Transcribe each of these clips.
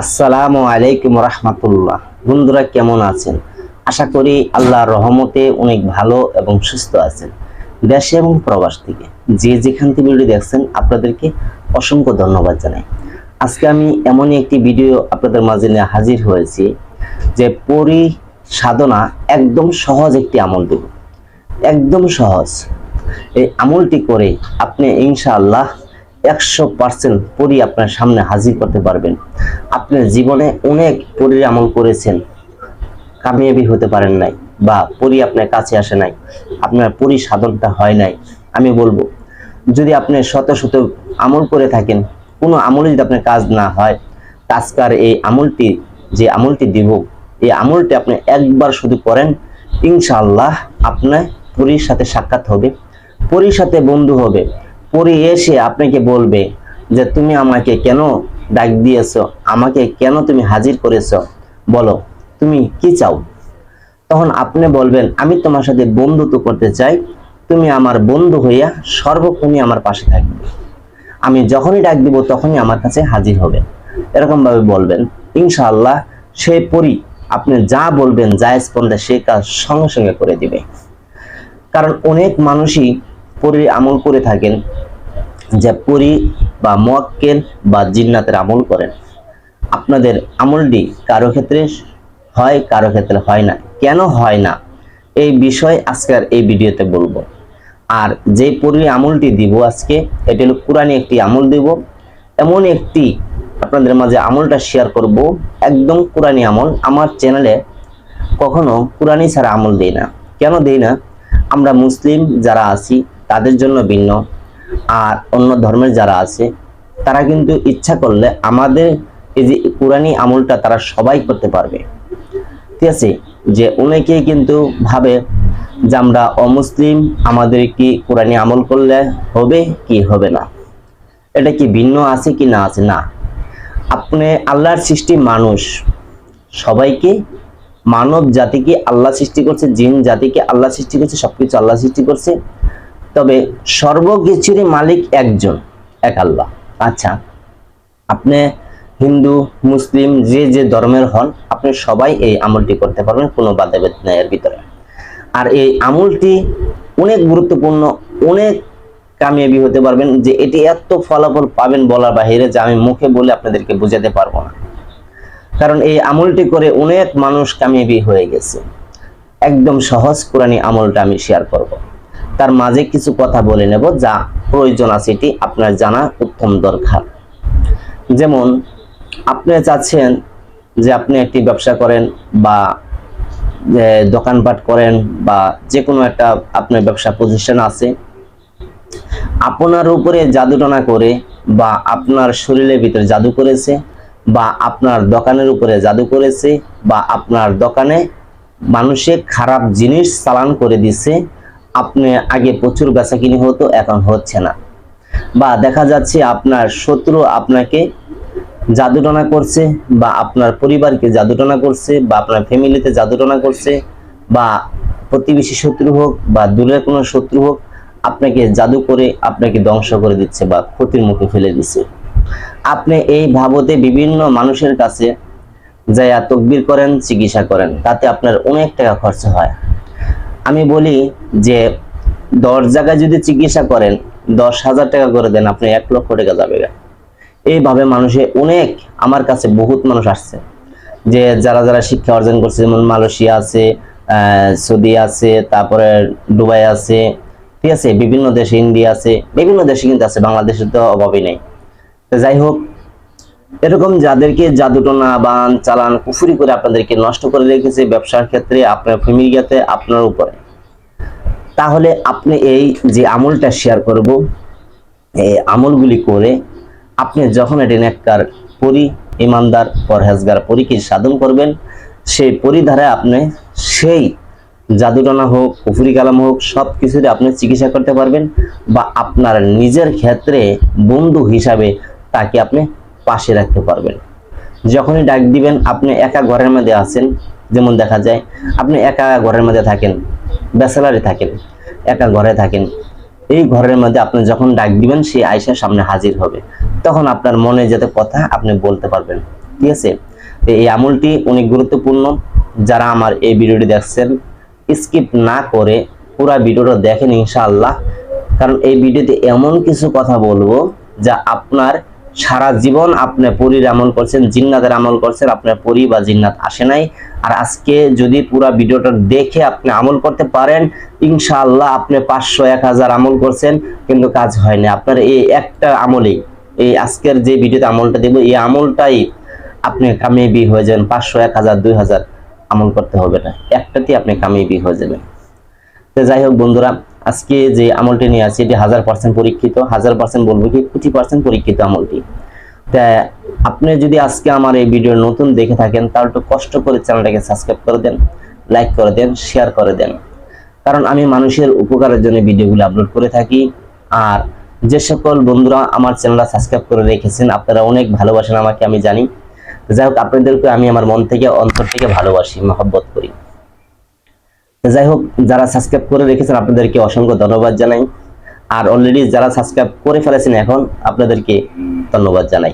আসসালামু আলাইকুম রহমতুল্লাহ। বন্ধুরা কেমন আছেন? আশা করি আল্লাহর রহমতে অনেক ভালো এবং সুস্থ আছেন। দেশে এবং প্রবাস থেকে যে যেখান থেকে ভিডিও দেখছেন, আপনাদেরকে অসংখ্য ধন্যবাদ জানাই। আজকে আমি এমনই একটি ভিডিও আপনাদের মাঝে নিয়ে হাজির হয়েছি যে পরি সাধনা একদম সহজ একটি আমল দেব। একদম সহজ। এই আমলটি করে আপনি ইনশাআল্লাহ একশো পার্সেন্ট পরি আপনার সামনে হাজির করতে পারবেন। আপনার জীবনে অনেক পরির আমল করেছেন, কামিয়াবি হতে পারেন নাই বা পরি আপনার কাছে আসে নাই, আপনার পরি সাধনটা হয় নাই। আমি বলব, যদি আপনি শত শত আমল করে থাকেন, কোনো আমলে যদি আপনার কাজ না হয় আজকার এই আমলটি, যে আমলটি দিব, এই আমলটি আপনি একবার শুধু করেন, ইনশাআল্লাহ আপনার পরীর সাথে সাক্ষাৎ হবে, পরীর সাথে বন্ধু হবে। পরি এসে আপনাকে বলবে যে, তুমি আমাকে কেন ডাক দিয়েছ? আমাকে কেন তুমি হাজির করেছ? বলো, তুমি কি চাও? তখন আপনি বলবেন, আমি তোমার সাথে বন্ধুত্ব করতে চাই। তুমি আমার বন্ধু হইয়া সর্বক্ষণই আমার পাশে থাকবে। আমি যখনই ডাক দিব, তখনই আমার কাছে হাজির হবে। এরকম ভাবে বলবেন। ইনশাআল্লাহ, সে পরি আপনি যা বলবেন, যা স্পন্দে, সে কাজ সঙ্গে সঙ্গে করে দিবে। কারণ অনেক মানুষই পরির আমল করে থাকেন, যে পরি বা মোয়াক্কেল বা জিন্নাতের আমল করেন। আপনাদের আমলটি কারও ক্ষেত্রে হয়, কারও ক্ষেত্রে হয় না। কেন হয় না? এই বিষয় আজকের এই ভিডিওতে বলব। আর যে পরি আমলটি দিব আজকে, এটা হলো কোরআনী একটি আমল দিব। এমন একটি আপনাদের মাঝে আমলটা শেয়ার করব, একদম কোরআনী আমল। আমার চ্যানেলে কখনো কোরআনী ছাড়া আমল দেই না। কেন দেই না? আমরা মুসলিম যারা আছি তাদের জন্য ভিন্ন। আর অন্য ধর্মের যারা আছে, তারা কিন্তু ইচ্ছা করলে আমাদের এই যে কোরআনী আমলটা তারা সবাই করতে পারবে। ঠিক আছে? যে অনেকেই কিন্তু ভাবে যে আমরা অমুসলিম, আমাদের কি কোরআনী আমল করলে হবে কি হবে না? এটা কি ভিন্ন আছে কি না আছে? না। আপনি আল্লাহর সৃষ্টি মানুষ, সবাইকে, মানব জাতিকে আল্লাহ সৃষ্টি করছে, জিন জাতিকে আল্লাহ সৃষ্টি করছে, সবকিছু আল্লাহ সৃষ্টি করছে। তবে সর্বকিছুরই মালিক একজন, এক আল্লাহ। আচ্ছা আপনি হিন্দু, মুসলিম, যে যে ধর্মের হন, আপনি সবাই এই আমলটি করতে পারবেন, কোনো বাধাবেদ নেই এর ভিতরে। আর এই আমলটি অনেক গুরুত্বপূর্ণ, অনেক কামিয়াবি হতে পারবেন যে এটি এত ফলাফল পাবেন বলার বাহিরে যে আমি মুখে বলে আপনাদেরকে বোঝাতে পারব না। কারণ এই আমলটি করে অনেক মানুষ কামিয়াবি হয়ে গেছে। একদম সহজ কোরআনী আমলটা আমি শেয়ার করব। তার মাঝে কিছু কথা বলে নেব যা প্রয়োজন আছে এটি আপনার জানা উত্তম দরকার। যেমন, আপনি চাচ্ছেন যে আপনি একটি ব্যবসা করেন বা দোকানপাট করেন বা যে কোনো একটা আপনার ব্যবসা প্রতিষ্ঠান আছে। আপনার উপরে জাদুটনা করে বা আপনার শরীরের ভিতরে জাদু করেছে বা আপনার দোকানের উপরে জাদু করেছে বা আপনার দোকানে মানুষে খারাপ জিনিস চালান করে দিছে আপনি আগে প্রচুর বেচা কিনি হতো, এখন হচ্ছে না। বা দেখা যাচ্ছে আপনার শত্রু আপনাকে জাদুটনা করছে, বা আপনার পরিবারকে জাদুটনা করছে, বা আপনার ফ্যামিলিতে জাদুটনা করছে, বা প্রতিবেশী শত্রু হোক, বা দূরের কোনো শত্রু হোক, আপনাকে জাদু করে আপনাকে ধ্বংস করে দিচ্ছে বা ক্ষতির মুখে ফেলে দিচ্ছে। আপনি এই ভাবতে বিভিন্ন মানুষের কাছে যাইয়া তকবির করেন, চিকিৎসা করেন, তাতে আপনার অনেক টাকা খরচ হয়। আমি বলি যে দশ জায়গায় যদি চিকিৎসা করেন, দশ হাজার টাকা করে দেন, আপনি এক লক্ষ টাকা যাবে এইভাবে মানুষে অনেক আমার কাছে বহুত মানুষ আসছে। যে যারা যারা শিক্ষা অর্জন করছে, যেমন মালয়েশিয়া আছে সৌদি আছে, তারপরে দুবাই আছে, ঠিক আছে, বিভিন্ন দেশে ইন্ডিয়া আছে, বিভিন্ন দেশে কিন্তু আছে, বাংলাদেশে তো অভাবই নেই। যাই হোক এরকম যাদেরকে জাদুটনা, বান, চালান, কুফুরি করে আপনাদেরকে নষ্ট করে রেখেছে ব্যবসার ক্ষেত্রে, আপনার ফ্যামিলিতে আপনার উপরে। তাহলে আপনি এই যে আমলটা শেয়ার করব, এই আমলগুলি করে আপনি যখন এটি নেককার পরি, ইমানদার, পরহেজগার পরীকে সাধন করবেন, সেই পরিধারায় আপনি সেই জাদুটনা হোক, কুফুরি কালাম হোক সব কিছুতে আপনি চিকিৎসা করতে পারবেন বা আপনার নিজের ক্ষেত্রে বন্ধু হিসাবে তাকে আপনি পাশে রাখতে পারবেন। যখনই ডাক দিবেন, আপনি একা ঘরের মধ্যে আছেন, যেমন দেখা যায়, আপনি একা ঘরের মধ্যে থাকেন, ব্যাচেলারে থাকেন, একা ঘরে থাকেন, এই ঘরের মধ্যে আপনি যখন ডাক দিবেন সেই আয়সা সামনে হাজির হবে। তখন আপনার মনে যেতে কথা আপনি বলতে পারবেন। ঠিক আছে? এই আমলটি অনেক গুরুত্বপূর্ণ। যারা আমার এই ভিডিওটি দেখছেন, স্কিপ না করে পুরো ভিডিওটা দেখেন ইনশাআল্লাহ। কারণ এই ভিডিওতে এমন কিছু কথা বলব, যা আপনার সারা জীবন আপনি পরীর আমল করছেন, জিন্নাতের আমল করছেন, আপনার পরি বা জিন্নাত আসে নাই। আর আজকে যদি পুরো ভিডিওটা দেখে আপনি আমল করতে পারেন, ইনশাআল্লাহ আপনি পাঁচশো, এক হাজার আমল করছেন, কিন্তু কাজ হয়নি। আপনার এই একটা আমলেই, এই আজকের যে ভিডিওতে আমলটা দেবো, এই আমলটাই আপনি কামিয়াবি হয়ে যাবেন। পাঁচশো, এক হাজার, দুই হাজার আমল করতে হবে না। একটাতেই আপনি কামিয়াবি হয়ে যাবেন। তো যাই হোক বন্ধুরা আজকে যে আমলটি নিয়ে আসছি, এটি হাজার পার্সেন্ট পরীক্ষিত, হাজার পার্সেন্ট বলব কি, কোটি পার্সেন্ট পরীক্ষিত আমলটি। তা আপনি যদি আজকে আমার এই ভিডিও নতুন দেখে থাকেন, তাহলে একটু কষ্ট করে চ্যানেলটাকে সাবস্ক্রাইব করে দেন, লাইক করে দেন শেয়ার করে দেন। কারণ আমি মানুষের উপকারের জন্য ভিডিওগুলো আপলোড করে থাকি। আর যে সকল বন্ধুরা আমার চ্যানেলটা সাবস্ক্রাইব করে রেখেছেন, আপনারা অনেক ভালোবাসেন আমাকে, আমি জানি। যাই হোক, আপনাদেরকে আমি আমার মন থেকে, অন্তর থেকে ভালোবাসি, মহব্বত করি। যাই হোক যারা সাবস্ক্রাইব করে রেখেছেন, আপনাদেরকে অসংখ্য ধন্যবাদ জানাই। আর অলরেডি যারা সাবস্ক্রাইব করে ফেলেছেন এখন, আপনাদেরকে ধন্যবাদ জানাই।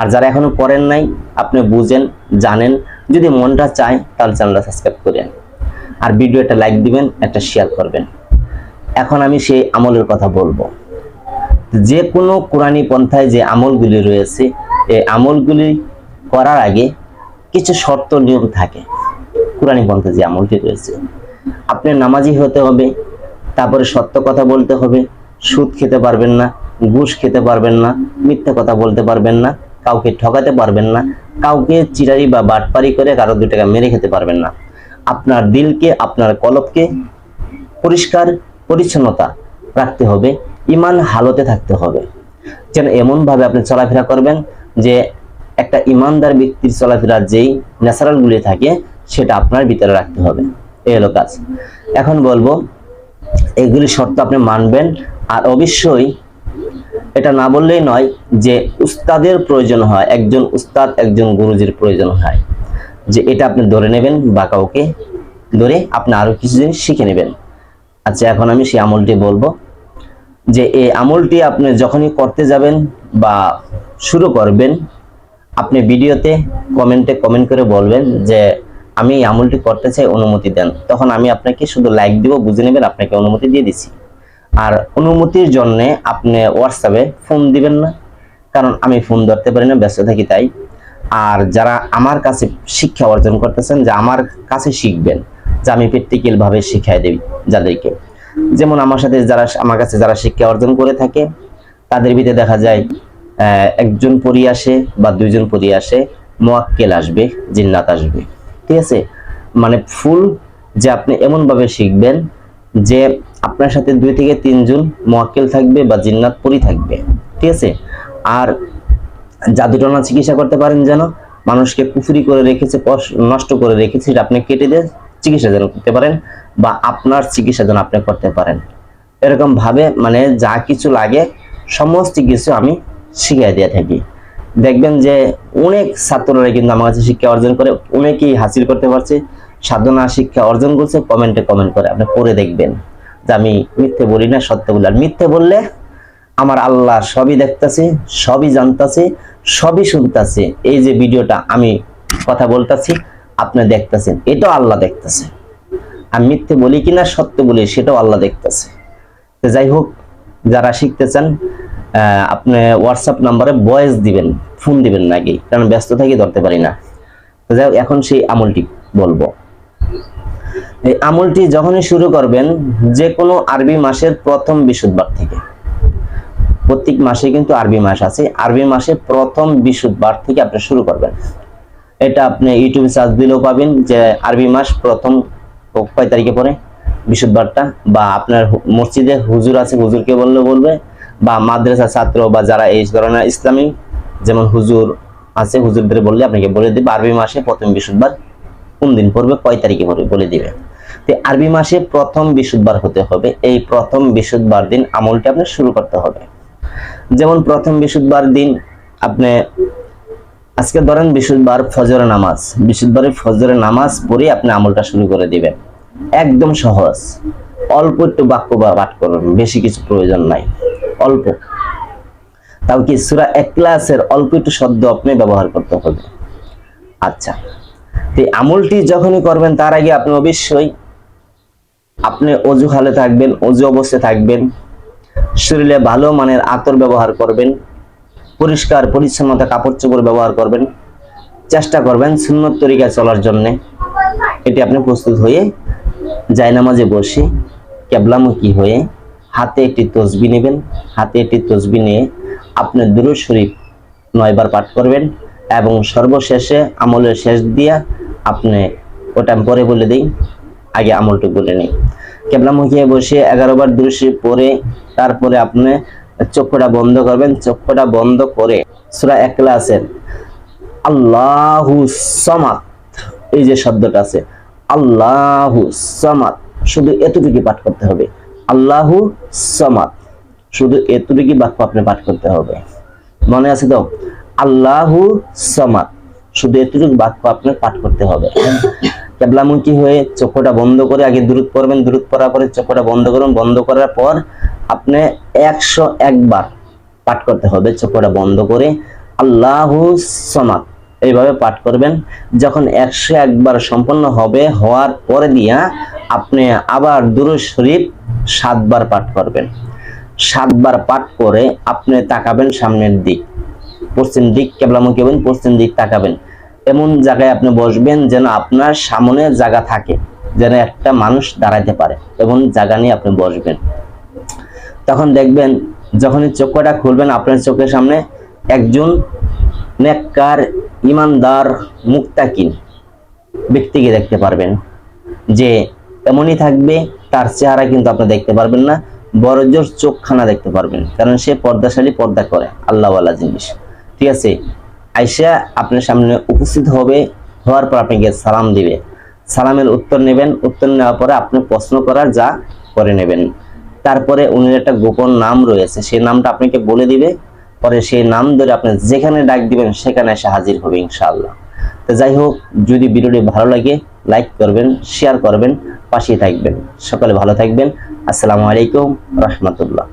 আর যারা এখনও করেন নাই, আপনি বুঝেন, জানেন, যদি মনটা চায়, তাহলে চ্যানেলটা সাবস্ক্রাইব করেন আর ভিডিও একটা লাইক দিবেন, একটা শেয়ার করবেন। এখন আমি সেই আমলের কথা বলব। যে কোনো কোরআনী পন্থায় যে আমলগুলি রয়েছে, এই আমলগুলি করার আগে কিছু শর্ত নিয়ম থাকে। কোরআনী পন্থা যে আমলটি রয়েছে। আপনি নামাজি হতে হবে, তারপরে সত্য কথা বলতে হবে, সুদ খেতে পারবেন না, ঘুষ খেতে পারবেন না, মিথ্যা কথা বলতে পারবেন না, কাউকে ঠকাতে পারবেন না, কাউকে চিরারি বা বাটপারি করে কারও দু টাকা মেরে খেতে পারবেন না। আপনার দিলকে, আপনার কলবকে পরিষ্কার, পরিচ্ছন্নতা রাখতে হবে ইমান হালতে থাকতে হবে। যেন এমন ভাবে আপনি চলাফেরা করবেন যে একটা ইমানদার ব্যক্তির চলাফেরা যেই ন্যাচারাল গুলি থাকে, সেটা আপনার ভিতরে রাখতে হবে। এই হলো কাজ। এখন বলব, এগুলি শর্ত আপনি মানবেন, আর অবশ্যই এটা না বললেই নয় যে উস্তাদের প্রয়োজন হয়, একজন উস্তাদ, একজন গুরুজির প্রয়োজন হয়। যে এটা আপনি ধরে নেবেন বা কাউকে ধরে আপনি আরও কিছু জিনিস শিখে নেবেন। আচ্ছা এখন আমি সেই আমলটি বলব যে এই আমলটি আপনি যখনই করতে যাবেন বা শুরু করবেন, আপনি ভিডিওতে কমেন্টে কমেন্ট করে বলবেন যে আমি এই আমলটি করতে চাই, অনুমতি দেন। তখন আমি আপনাকে শুধু লাইক দিব, বুঝে নেবেন আপনাকে অনুমতি দিয়ে দিচ্ছি আর অনুমতির জন্য আপনি হোয়াটসঅ্যাপে ফোন দিবেন না, কারণ আমি ফোন ধরতে পারি না, ব্যস্ত থাকি তাই। আর যারা আমার কাছে শিক্ষা অর্জন করতেছেন, যে আমার কাছে শিখবেন, যে আমি প্র্যাকটিক্যাল ভাবে শিখাই দেই যাদেরকে। যেমন আমার সাথে যারা, আমার কাছে যারা শিক্ষা অর্জন করে থাকে, তাদের ভিতরে দেখা যায় একজন পড়ি আসে বা দুইজন পড়ি আসে, মোয়াক্কেল আসবে, জিন্নাত আসবে। ঠিক আছে? মানে ফুল যে আপনি এমন ভাবে শিখবেন যে আপনার সাথে দুই থেকে তিনজন মোয়াক্কেল থাকবে বা জিন্নাত পরি থাকবে, ঠিক আছে? আর জাদুটনা চিকিৎসা করতে পারেন যেন, মানুষকে পুফুরি করে রেখেছে নষ্ট করে রেখেছে, সেটা আপনি কেটে দিয়ে চিকিৎসা যেন করতে পারেন বা আপনার চিকিৎসা যেন আপনি করতে পারেন। এরকম ভাবে মানে যা কিছু লাগে, সমস্ত কিছু আমি শিখিয়ে দিয়ে থাকি। দেখবেন যে অনেক ছাত্ররা কিন্তু আমার কাছে শিক্ষা অর্জন করে, অনেকেই হাসিল করতে পারছে। সাধনা, শিক্ষা অর্জন করছে, কমেন্টে কমেন্ট করে আপনি পড়ে দেখবেন যে আমি মিথ্যে বলি না, সত্য বলি। আর মিথ্যে বললে আমার আল্লাহ সবই দেখতাছে, সবই জানতাছে, সবই শুনতাছে। এই যে ভিডিওটা আমি কথা বলতাছি, আপনি দেখতাছেন, এটাও আল্লাহ দেখতাছে। আমি মিথ্যে বলি কিনা, সত্য বলি, সেটাও আল্লাহ দেখতাছে। তো যাই হোক, যারা শিখতে চান আপনি হোয়াটসঅ্যাপ নাম্বারে ভয়েস দিবেন ফোন দিবেন নাকি কারণ ব্যস্ত থাকি ধরতে পারি না। তো যাই এখন সেই আমলটি বলব। এই আমলটি যখনই শুরু করবেন যে কোনো আরবি মাসের প্রথম বৃহস্পতিবার থেকে। প্রত্যেক মাসে কিন্তু আরবি মাস আছে, আরবি মাসে প্রথম বৃহস্পতিবার থেকে আপনি শুরু করবেন। এটা আপনি ইউটিউবে সার্চ দিলেও পাবেন যে আরবি মাস প্রথম কয় তারিখে পড়ে বৃহস্পতিবারটা, বা আপনার মসজিদে হুজুর আছে, হুজুরকে বললে বলবে বা মাদ্রাসা ছাত্র বা যারা এই ধরনের ইসলামী যেমন হুজুর আছে, হুজুরদের বললে আপনাকে বলে দিবে, আরবি মাসে প্রথম বৃহস্পতিবার, কোন দিন পড়বে, কয় তারিখে পড়বে বলে দিবে। তো আরবি মাসে প্রথম বৃহস্পতিবার হতে হবে, এই প্রথম বৃহস্পতিবার দিন আমলটা আপনার শুরু করতে হবে। যেমন প্রথম বৃহস্পতিবার দিন আপনি, আজকে ধরেন বৃহস্পতিবার ফজরের নামাজ বৃহস্পতিবারের ফজরের নামাজ পড়ে আপনি আমলটা শুরু করে দিবেন। একদম সহজ, অল্প একটু বাক্য বা পাঠ করবেন বেশি কিছু প্রয়োজন নাই। অল্প। তাও কি সুরা এক ক্লাসের অল্প একটু শব্দ আপনি ব্যবহার করতে হবে? আচ্ছা। তো আমলটি যখনই করবেন, তার আগে আপনি অবশ্যই আপনি অজু হালে থাকবেন, অজু অবস্থায় থাকবেন। শরীরে ভালো মানের আতর ব্যবহার করবেন। পরিষ্কার, পরিচ্ছন্নতা কাপড় চোপড় ব্যবহার করবেন। চেষ্টা করবেন সুন্নত তরিকায় চলার জন্য। এটি আপনি প্রস্তুত হয়ে জায়নামাজে বসে কেবলামুখী হয়ে হাতে একটি তসবি নেবেন, হাতে একটি তসবি নিয়ে আপনি দুরু শরীফ নয়বার পাঠ করবেন এবং সর্বশেষে আমলের শেষ দিয়া আপনি ওটা পরে বলে দিই, আগে আমলটুকু বলে নিই। কেবলামুখী হয়ে বসে এগারো বার দুরু শরীফ পরে তারপরে আপনি চক্ষুটা বন্ধ করবেন, চক্ষুটা বন্ধ করে সুরা এক ক্লাসের আল্লাহু সমাত এই যে শব্দটা আছে, আল্লাহু সমাত শুধু এতটুকু পাঠ করতে হবে। আল্লাহু সমাত শুধু এতটুকু বাক্য আপনি পাঠ করতে হবে। মনে আছে তো? আল্লাহু সমাত শুধু এতটুকু বাক্য আপনি পাঠ করতে হবে। কেবলামুখী হয়ে চোখটা বন্ধ করে আগে দূরত পড়বেন দূরত পড়ার পরে চোখটা বন্ধ করুন, বন্ধ করার পর আপনি একশো একবার পাঠ করতে হবে, চোখটা বন্ধ করে। আল্লাহু সমাত এইভাবে পাঠ করবেন। যখন একশো একবার সম্পন্ন হবে, হওয়ার পরে দিয়া আপনি আবার দুরুদ শরীফ সাতবার পাঠ করবেন। সাতবার পাঠ করে আপনি তাকাবেন সামনের দিক। পশ্চিম দিক কেবলামুখী হবেন, পশ্চিম দিক তাকাবেন। এমন জায়গায় আপনি বসবেন যেন আপনার সামনে জায়গা থাকে, যেন একটা মানুষ দাঁড়াইতে পারে। এমন জায়গা নিয়ে আপনি বসবেন। তখন দেখবেন, যখনই চোখটা খুলবেন, আপনার চোখের সামনে একজন নেককার ইমানদার মুক্তাকিন ব্যক্তিকে দেখতে পারবেন যে এমনই থাকবে, তার চেহারা কিন্তু আপনি দেখতে পারবেন না, বড় জোর চোখখানা দেখতে পারবেন, কারণ সে পর্দাশালী পর্দা করে আল্লাহওয়ালা জিনিস। ঠিক আছে? আইসা আপনার সামনে উপস্থিত হবে, হওয়ার পর আপনাকে সালাম দিবে। সালামের উত্তর নেবেন, উত্তর নেওয়ার পরে আপনি প্রশ্ন করার যা করে নেবেন। তারপরে উনি একটা গোপন নাম রয়েছে সেই নামটা আপনাকে বলে দিবে পরে সেই নাম ধরে আপনি যেখানে ডাক দিবেন, সেখানে এসে হাজির হবে ইনশাআল্লাহ। তো যাই হোক, যদি ভিডিওটি ভালো লাগে লাইক করবেন শেয়ার করবেন পাশে থাকবেন। সকালে ভালো থাকবেন। আসসালামু আলাইকুম, রহমতুল্লাহ।